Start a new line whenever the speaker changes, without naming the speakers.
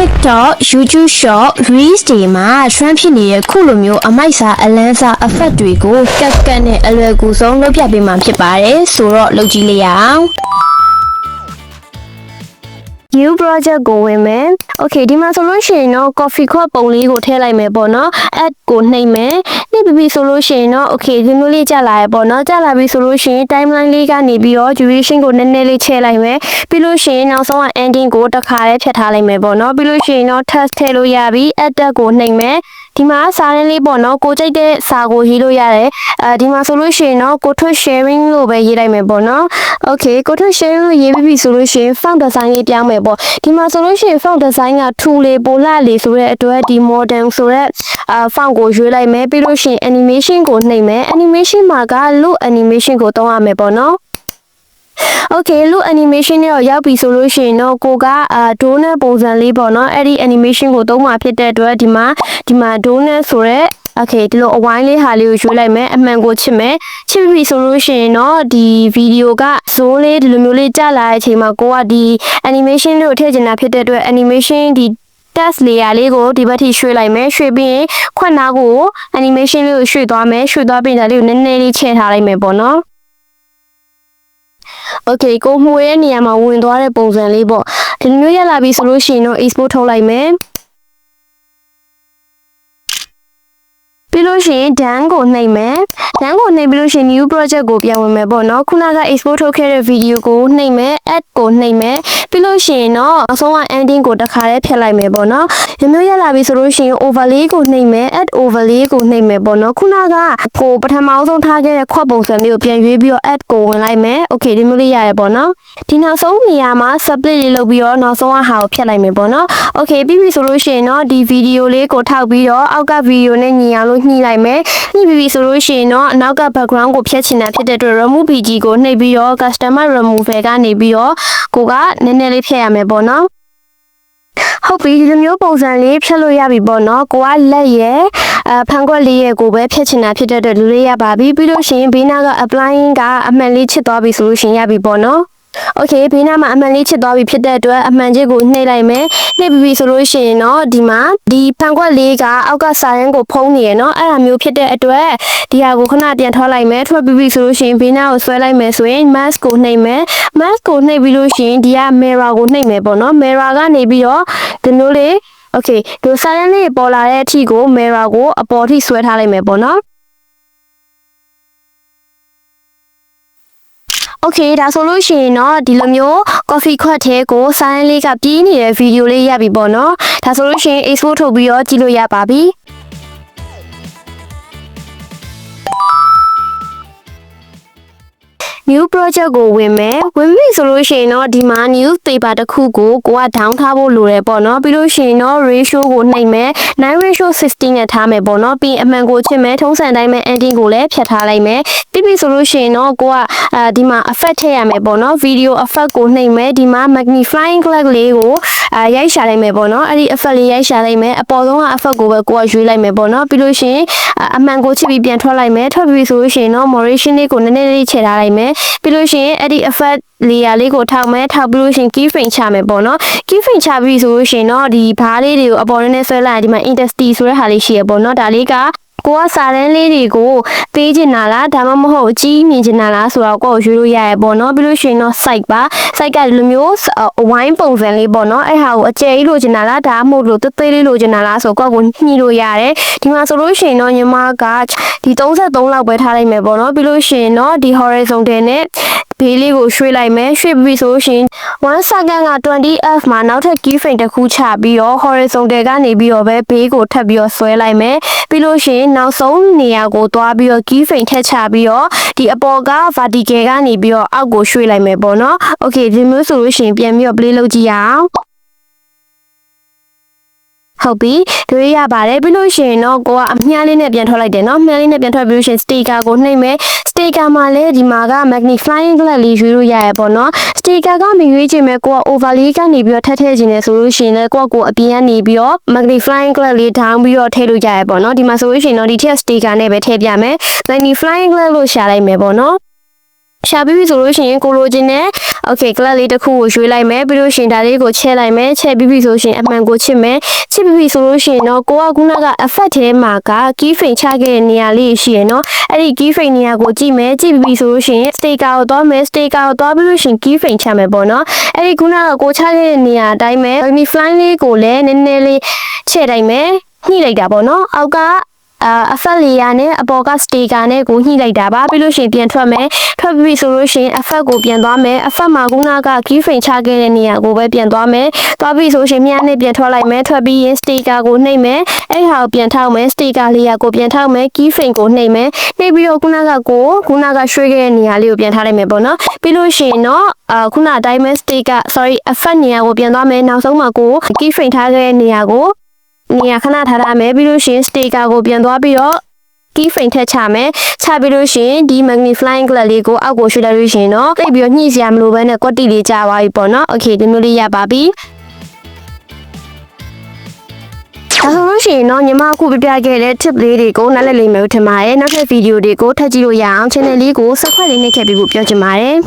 TikTok YouTube Short Reels တွေမှာ trend ဖြစ်နေတဲ့ခုလိုမျိုးအမိုက်စာအလန်းစာ effect တွေကိုကတ်ကတ်နဲ့အလွယ်ကူဆုံးလုပ်ပြပေးမှာဖြစ်ပါတယ်ဆိုတော့လုပ်ကြည့်လိုက်ရအောင် new project ကိုဝင်မယ်။ Okay ဒီမှာဆိုလို့ရှိရင်တော့ coffee cup ပုံလေးကိုထည့်လိုက်မယ်ပေါ့နော်။ add ကိုနှိပ်မယ်။နှိပ်ပြီးပြီဆိုလို့ရှိရင်တော့ okay ဒီမျိုးလေးကြာလာရပေါ့နော်။ကြာလာပြီဆိုလို့ရှိရင် timeline လေးကနေပြီးတော့ duration ကိုနည်းနည်းလေးချဲ့လိုက်မယ်။ပြီးလို့ရှိရင်နောက်ဆုံးက ending ကိုတစ်ခါလေးဖြတ်ထားလိုက်မယ်ပေါ့နော်။ပြီးလို့ရှိရင်တော့ test ထည့်လို့ရပြီ။ add ကိုနှိပ်မယ်။ ဒီမှာစာရင်းလေးပေါ့နော်ကိုကြိုက်တဲ့စာကိုရေးလို့ရတယ်အဲဒီမှာဆိုလို့ရှိရင်တော့ကိုထွတ် sharing လို့ပဲရေးလိုက်မယ်ပေါ့နော် okay ကိုထွတ် sharing လို့ရေးပြီးပြီဆိုလို့ရှိရင် font design လေးပြောင်းမယ်ပေါ့ဒီမှာဆိုလို့ရှိရင် font design ကထူလေးပိုလာလေးဆိုတဲ့အတွက်ဒီ modern ဆိုတဲ့အာ font ကိုရွေးလိုက်မယ်ပြီးလို့ရှိရင် animation ကိုနှိပ်မယ် animation မှာက look animation ကိုသုံးရမယ်ပေါ့နော် Okay လို့ animation နဲ့တော့ရောက်ပြီဆိုလို့ရှိရင်တော့ကိုကအာဒိုးနဲ့ပုံစံလေးပေါ့နော်အဲ့ဒီ animation ကိုသုံးမှာဖြစ်တဲ့အတွက်ဒီမှာဒီမှာဒိုးနဲ့ဆိုရက် Okay ဒီလိုအဝိုင်းလေးဟာလေးကိုရွေးလိုက်မယ်အမှန်ကိုချစ်မယ်ချစ်ပြီဆိုလို့ရှိရင်တော့ဒီဗီဒီယိုကဇိုးလေးဒီလိုမျိုးလေးကြာလာတဲ့အချိန်မှာကိုကဒီ animation လေးကိုထည့်ချင်တာဖြစ်တဲ့အတွက် animation ဒီ test layer လေးကိုဒီဘက်ထိရွှေ့လိုက်မယ်ရွှေ့ပြီးရင်ခွက်နားကို animation လေးကိုရွှေ့သွားမယ်ရွှေ့သွားပြီးဒါလေးကိုနည်းနည်းလေးချဲ့ထားလိုက်မယ်ပေါ့နော် Okay ကိုမှုရဲ့နေရာမှာဝင်သွားတဲ့ပုံစံလေးပေါ့ဒီလိုမျိုးရလာပြီဆိုလို့ရှိရင်တော့ export ထုတ်လိုက်မယ်ပြီးလို့ရှိရင် done ကိုနှိပ်မယ် done ကိုနှိပ်ပြီးလို့ရှိရင် new project ကိုပြန်ဝင်မယ်ပေါ့နော်ခုနက export ထုတ်ခဲ့တဲ့ video ကိုနှိပ်မယ် add ကိုနှိပ်မယ် ပြီးလို့ရှိရင်တော့အဆုံးက ending ကိုတစ်ခါလေးဖြတ်လိုက်မယ်ပေါ့နော်ဒီမျိုးရလာပြီဆိုလို့ရှိရင် overlay ကိုနှိပ်မယ် add overlay ကိုနှိပ်မယ်ပေါ့နော်ခုနကကိုပထမအောင်ဆုံးထားခဲ့တဲ့ခွက်ပုံစံလေးကိုပြန်ရွေးပြီးတော့ add ကိုဝင်လိုက်မယ် okay ဒီမျိုးလေးရတယ်ပေါ့နော်ဒီနောက်ဆုံးနေရာမှာ split လေးလုပ်ပြီးတော့နောက်ဆုံးအဟာကိုဖြတ်လိုက်မယ်ပေါ့နော် okay ပြီးပြီဆိုလို့ရှိရင်တော့ဒီ video လေးကိုထောက်ပြီးတော့အောက်က video နဲ့ညီအောင်လို့ညှိလိုက်မယ်ညှိပြီးပြီဆိုလို့ရှိရင်တော့အနောက်က background ကိုဖြတ်ချင်တာဖြစ်တဲ့အတွက် remove pg ကိုနှိပ်ပြီးတော့ customer removal ကနေပြီးတော့ကိုကနည်းနည်းလေးဖြတ်ရမယ်ပေါ့နော်ဟုတ်ပြီဒီလိုမျိုးပုံစံလေးဖြတ်လို့ရပြီပေါ့နော်ကိုကလက်ရဲ့အဖန်ခွက်လေးရဲ့ကိုပဲဖြတ်ချင်တာဖြစ်တဲ့အတွက်လူလေးရပါပြီပြီးလို့ရှိရင်ဘေးနားက applying ကအမှန်လေးချစ်သွားပြီဆိုလို့ရှိရင်ရပြီပေါ့နော် โอเคဘေးနားမှာအမှန်လေးချစ်သွားပြီဖြစ်တဲ့အတွက်အမှန်ချစ်ကိုနှိပ်လိုက်မယ်နှိပ်ပြီးပြီဆိုလို့ရှိရင်တော့ဒီမှာဒီဖန်ခွက်လေးကအောက်ကစာရင်းကိုဖုံးနေရเนาะအဲ့ဒါမျိုးဖြစ်တဲ့အတွက်ဒီဟာကိုခဏပြန်ထွက်လိုက်မယ်ထွက်ပြီးပြီဆိုလို့ရှိရင်ဘေးနားကိုဆွဲလိုက်မယ်ဆိုရင် mask ကိုနှိပ်မယ် mask ကိုနှိပ်ပြီးလို့ရှိရင်ဒီက mirror ကိုနှိပ်မယ်ပေါ့နော် mirror ကနေပြီးတော့ဒီမျိုးလေး okay ဒီစာရင်းလေးပေါ်လာတဲ့အထိကို mirror ကိုအပေါ်ထိဆွဲထားလိုက်မယ်ပေါ့ နော် Okay ဒါဆိုလို့ရှိရင်တော့ဒီလိုမျိုး coffee ခွက်ထဲကိုဆိုင်းလေးကပြေးနေတဲ့ဗီဒီယိုလေးရပြီပေါ့နော်ဒါဆိုလို့ရှိရင် export ထုတ်ပြီးတော့ကြည့်လို့ရပါပြီ new project ကိုဝင်မယ်ဝင်ပြီဆိုလို့ရှိရင်တော့ဒီမှာ news paper တစ်ခုကိုကိုက down ထားဖို့လိုတယ်ပေါ့နော်ပြီးလို့ရှိရင်တော့ ratio ကိုနှိပ်မယ်9 ratio 16နဲ့ထားမယ်ပေါ့နော်ပြီးရင်အမှန်ကိုချစ်မယ်ထုံးစံတိုင်းပဲ ending ကိုလည်းဖြတ်ထားလိုက်မယ်ပြီးပြီဆိုလို့ရှိရင်တော့ကိုကအာဒီမှာ effect ထည့်ရမယ်ပေါ့နော် video effect ကိုနှိပ်မယ်ဒီမှာ magnifying glass လေးကိုအာရိုက်ရှာလိုက်မယ်ပေါ့နော်အဲ့ဒီ effect လေးရိုက်ရှာလိုက်မယ်အပေါ်ဆုံးက effect ကိုပဲကိုကရွေးလိုက်မယ်ပေါ့နော်ပြီးလို့ရှိရင်အာအမှန်ကိုချစ်ပြီးပြန်ထွက်လိုက်မယ်ထွက်ပြီဆိုလို့ရှိရင်တော့ moderation လေးကိုနည်းနည်းလေးချဲထားလိုက်မယ်ပြီးလို့ရှိရင်အဲ့ဒီ effect layer လေးကိုထောက်မယ်ထောက်ပြီးလို့ရှိရင် key frame ချမယ်ပေါ့နော် key frame ချပြီးဆိုလို့ရှိရင်တော့ဒီဘားလေးတွေကိုအပေါ်နဲ့ဆွဲလိုက်ရင်ဒီမှာ intensity ဆိုတဲ့ဟာလေးရှိရပေါ့နော်ဒါလေးက ကိုကစာတန်းလေးတွေကိုပေးချင်တာလားဒါမှမဟုတ်ကြီးမြင်ချင်တာလားဆိုတော့ကိုယ်ရွေးလို့ရရပေါ့နော်ပြီးလို့ရှိရင်တော့ site ပါ site ကဒီလိုမျိုးအဝိုင်းပုံစံလေးပေါ့နော်အဲ့ဟာကိုအကျယ်ကြီးလိုချင်တာလားဒါမှမဟုတ်လို့သေးသေးလေးလိုချင်တာလားဆိုတော့ကိုယ့်ကိုညှိလို့ရတယ်ဒီမှာဆိုလို့ရှိရင်တော့ညီမကဒီ33လောက်ပဲထားလိုက်မယ်ပေါ့နော်ပြီးလို့ရှိရင်တော့ဒီ horizontal နဲ့ ဘေးလေးကိုရွှေ့လိုက်မယ်ရွှေ့ပြီးဆိုလို့ရှိရင်1 second က 20f မှာနောက်ထပ် key frame တစ်ခုချပြီးတော့ horizontal ကနေပြီးတော့ပဲဘေးကိုထပ်ပြီးတော့ဆွဲလိုက်မယ်ပြီးလို့ရှိရင်နောက်ဆုံးနေရာကိုသွားပြီးတော့ key frame ထက်ချပြီးတော့ဒီအပေါ်က vertical ကနေပြီးတော့အောက်ကိုရွှေ့လိုက်မယ်ပေါ့နော် okay ဒီမျိုးဆိုလို့ရှိရင်ပြန်ပြီးတော့ play လုပ်ကြည့်ရအောင် ဟုတ်ပြီတွေ့ရပါတယ်ပြီးလို့ရှိရင်တော့ကိုကအမြှားလေးနဲ့ပြန်ထွက်လိုက်တယ်เนาะမြှားလေးနဲ့ပြန်ထွက်ပြီးလို့ရှိရင် sticker ကိုနှိပ်မယ် sticker မှာလည်းဒီမှာက magnifying glass လေးရွေးလို့ရရပေါ့เนาะ sticker ကမရွေးချင်မဲ့ကိုက overlay ကနေပြီးတော့ထပ်ထည့်ခြင်းနဲ့ဆိုလို့ရှိရင်လည်းကိုကကိုအပြင်ကနေပြီးတော့ magnifying glass လေး down ပြီးတော့ထည့်လို့ရရပေါ့เนาะဒီမှာဆိုလို့ရှိရင်တော့ဒီထက် sticker နဲ့ပဲထည့်ပြမယ် magnifying glass လို့ရှာလိုက်မယ်ပေါ့เนาะရှာပြီးပြီဆိုလို့ရှိရင်ကိုလိုချင်တဲ့ Okay color လေးတစ်ခုကိုရွေးလိုက်မယ်ပြီးလို့ရှရင်ဒါလေးကိုချဲလိုက်မယ်ချဲပြီးပြီဆိုရှင်အမှန်ကိုချစ်မယ် ချစ်ပြီးပြီဆိုလို့ရှရင်တော့ကိုကခုနက effect ထဲမှာက key frame ချခဲ့တဲ့နေရာလေးရှိရယ်နော်အဲ့ဒီ key frame နေရာကိုကြည့်မယ်ကြည့်ပြီးပြီဆိုလို့ရှရင် sticker ကိုသွားမယ် sticker ကိုသွားပြီးလို့ရှရင် key frame ချမယ်ပေါ့နော်အဲ့ဒီခုနကကိုချခဲ့တဲ့နေရာအတိုင်းပဲ Redmi Fly လေးကိုလည်းနည်းနည်းလေးချဲ့လိုက်မယ်ညှိလိုက်တာပေါ့နော်အောက်က အာအဖက်လီယာနဲ့အပေါ်ကစတေကာနဲ့ကိုညှိလိုက်တာပါပြီးလို့ရှရင်ပြန်ထွက်မယ်ထွက်ပြီးပြီဆိုလို့ရှရင်အဖက်ကိုပြန်သွားမယ်အဖက်မှာခုနက key frame ချခဲ့တဲ့နေရာကိုပဲပြန်သွားမယ်သွားပြီးဆိုရှင်မြားနဲ့ပြန်ထွက်လိုက်မယ်ထွက်ပြီးရင်စတေကာကိုနှိပ်မယ်အဲ့ဟာကိုပြန်ထောက်မယ်စတေကာလေးယာကိုပြန်ထောက်မယ် key frame ကိုနှိပ်မယ်နှိပ်ပြီးတော့ခုနကကိုခုနကရွှေ့ခဲ့တဲ့နေရာလေးကိုပြန်ထားလိုက်မယ်ပေါ့နော်ပြီးလို့ရှရင်တော့အာခုနအတိုင်းပဲ sticker sorry အဖက်နေရာကိုပြန်သွားမယ်နောက်ဆုံးမှာကို key frame ထားခဲ့တဲ့နေရာကို နေရာခဏထားရမယ်ပြီးလို့ရှရင် sticker ကိုပြန်သွားပြီးတော့ key frame ထက်ချမယ်ချပြီးလို့ရှရင်ဒီ magnifying glass လေးကိုအောက်ကိုရွှေ့လိုက်လို့ရှရင်တော့တိတ်ပြီးတော့ညှိစရာမလိုဘဲနဲ့ကွက်တိလေးကြာသွားပြီပေါ့နော် okay ဒီမျိုးလေးရပါပြီဒါဆိုလို့ရှိရင်တော့ညီမအခုပြပြခဲ့တဲ့ tip လေးတွေကိုနားလည်လိမ့်မယ်လို့ထင်ပါတယ်နောက်ထပ်ဗီဒီယိုတွေကိုထပ်ကြည့်လို့ရအောင် channel လေးကို subscribe လေးနှိပ်ခဲ့ပြီးဖို့ပြောချင်ပါတယ်